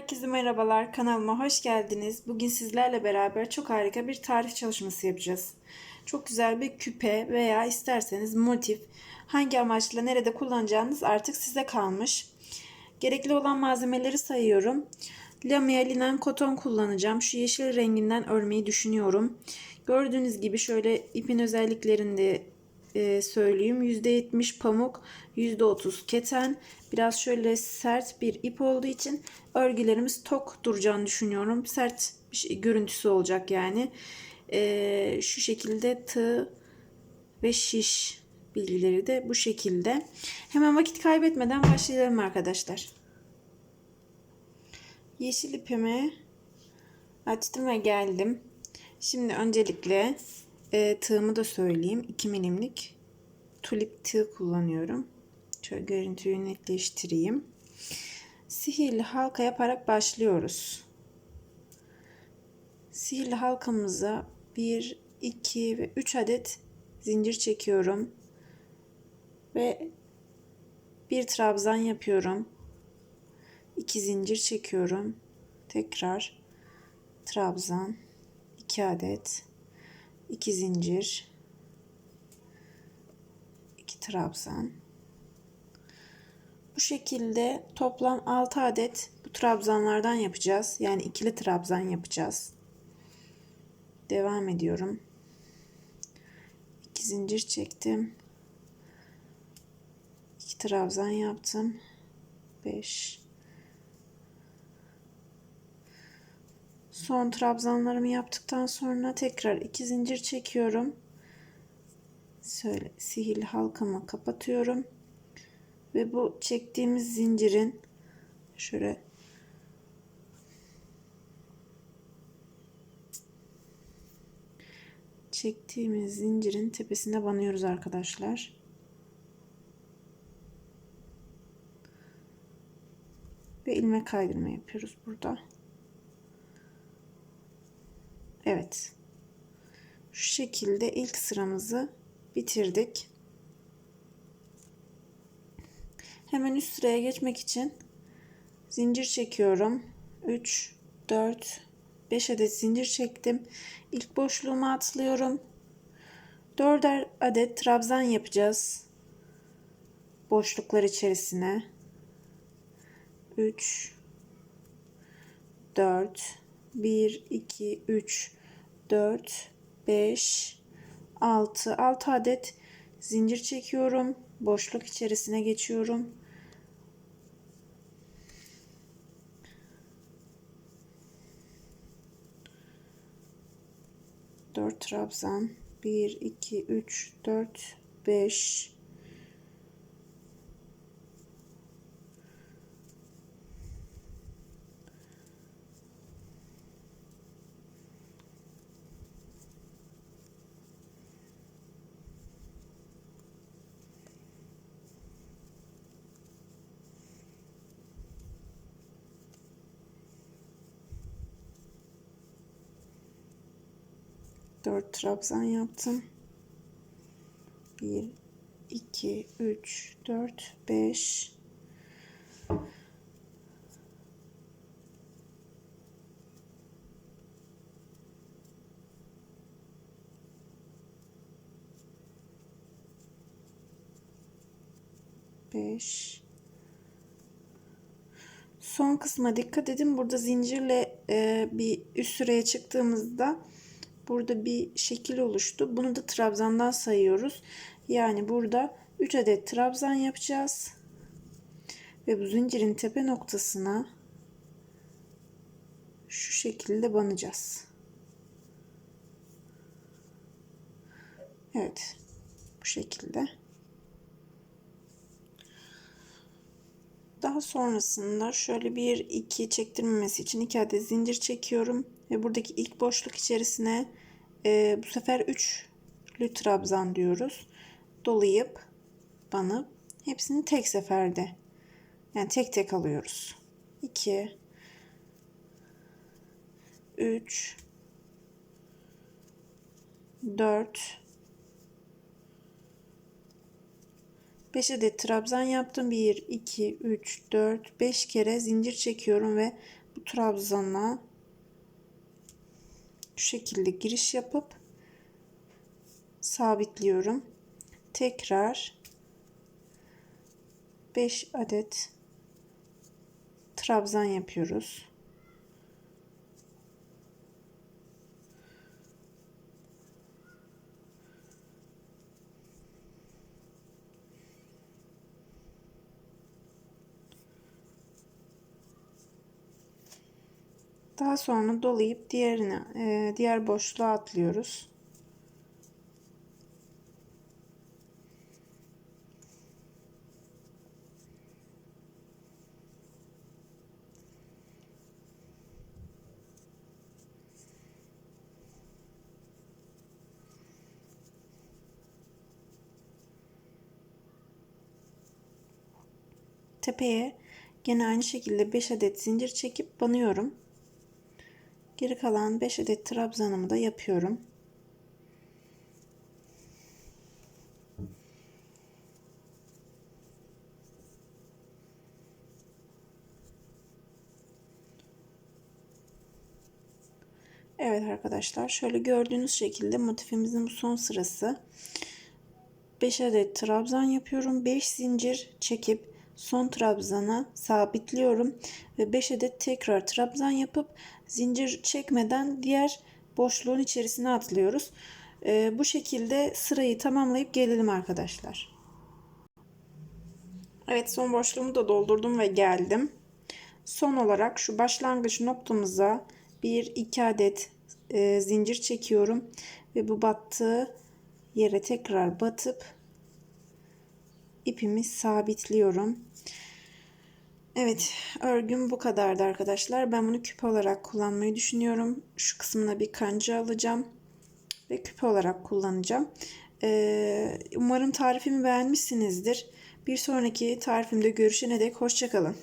Herkese merhabalar, kanalıma hoş geldiniz. Bugün sizlerle beraber çok harika bir tarif çalışması yapacağız. Çok güzel bir küpe veya isterseniz motif hangi amaçla nerede kullanacağınız artık size kalmış. Gerekli olan malzemeleri sayıyorum. Lamia linen koton kullanacağım. Şu yeşil renginden örmeyi düşünüyorum. Gördüğünüz gibi şöyle ipin özelliklerini de e, söyleyeyim. %70 pamuk, %30 keten. Biraz şöyle sert bir ip olduğu için örgülerimiz tok duracağını düşünüyorum. Sert bir şey, görüntüsü olacak yani. E, şu şekilde tığ ve şiş bilgileri de bu şekilde. Hemen vakit kaybetmeden başlayalım arkadaşlar. Yeşil ipimi açtım ve geldim. Şimdi öncelikle e, tığımı da söyleyeyim. 2 milimlik tulip tığ kullanıyorum. Şöyle görüntüyü netleştireyim. Sihirli halka yaparak başlıyoruz. Sihirli halkamıza 1, 2 ve 3 adet zincir çekiyorum. Ve bir trabzan yapıyorum. 2 zincir çekiyorum. Tekrar trabzan 2 adet 2 zincir. 2 trabzan. Bu şekilde toplam 6 adet bu trabzanlardan yapacağız. Yani ikili trabzan yapacağız. Devam ediyorum. 2 zincir çektim. 2 trabzan yaptım. 5 Son trabzanlarımı yaptıktan sonra tekrar iki zincir çekiyorum. Şöyle sihirli halkamı kapatıyorum. Ve bu çektiğimiz zincirin şöyle çektiğimiz zincirin tepesine banıyoruz arkadaşlar. Ve ilmek kaydırma yapıyoruz burada. Evet. Şu şekilde ilk sıramızı bitirdik. Hemen üst sıraya geçmek için zincir çekiyorum. 3 4 5 adet zincir çektim. İlk boşluğuma atlıyorum. 4 adet trabzan yapacağız. Boşluklar içerisine. 3 4 1 2 3 4 5 6 6 adet zincir çekiyorum. Boşluk içerisine geçiyorum. Dört trabzan. Bir, iki, üç, dört, beş, 4 trabzan yaptım. 1 2 3 4 5 5 Son kısma dikkat edin. Burada zincirle e, bir üst sıraya çıktığımızda Burada bir şekil oluştu. Bunu da trabzandan sayıyoruz. Yani burada 3 adet trabzan yapacağız. Ve bu zincirin tepe noktasına şu şekilde banacağız. Evet. Bu şekilde. Daha sonrasında şöyle bir iki çektirmemesi için iki adet zincir çekiyorum ve buradaki ilk boşluk içerisine e, bu sefer üçlü trabzan diyoruz. Dolayıp banıp hepsini tek seferde yani tek tek alıyoruz. 2 3 4 5 adet trabzan yaptım. 1 2 3 4 5 kere zincir çekiyorum ve bu trabzana şu şekilde giriş yapıp sabitliyorum. Tekrar 5 adet trabzan yapıyoruz. Daha sonra dolayıp diğerine e, diğer boşluğa atlıyoruz. Tepeye gene aynı şekilde 5 adet zincir çekip banıyorum. Geri kalan 5 adet trabzanımı da yapıyorum. Evet arkadaşlar şöyle gördüğünüz şekilde motifimizin bu son sırası. 5 adet trabzan yapıyorum. 5 zincir çekip son trabzana sabitliyorum ve 5 adet tekrar trabzan yapıp zincir çekmeden diğer boşluğun içerisine atlıyoruz. Ee, bu şekilde sırayı tamamlayıp gelelim arkadaşlar. Evet son boşluğumu da doldurdum ve geldim. Son olarak şu başlangıç noktamıza 1-2 adet e, zincir çekiyorum ve bu battığı yere tekrar batıp ipimi sabitliyorum. Evet örgüm bu kadardı arkadaşlar. Ben bunu küpe olarak kullanmayı düşünüyorum. Şu kısmına bir kanca alacağım ve küpe olarak kullanacağım. Ee, umarım tarifimi beğenmişsinizdir. Bir sonraki tarifimde görüşene dek hoşçakalın.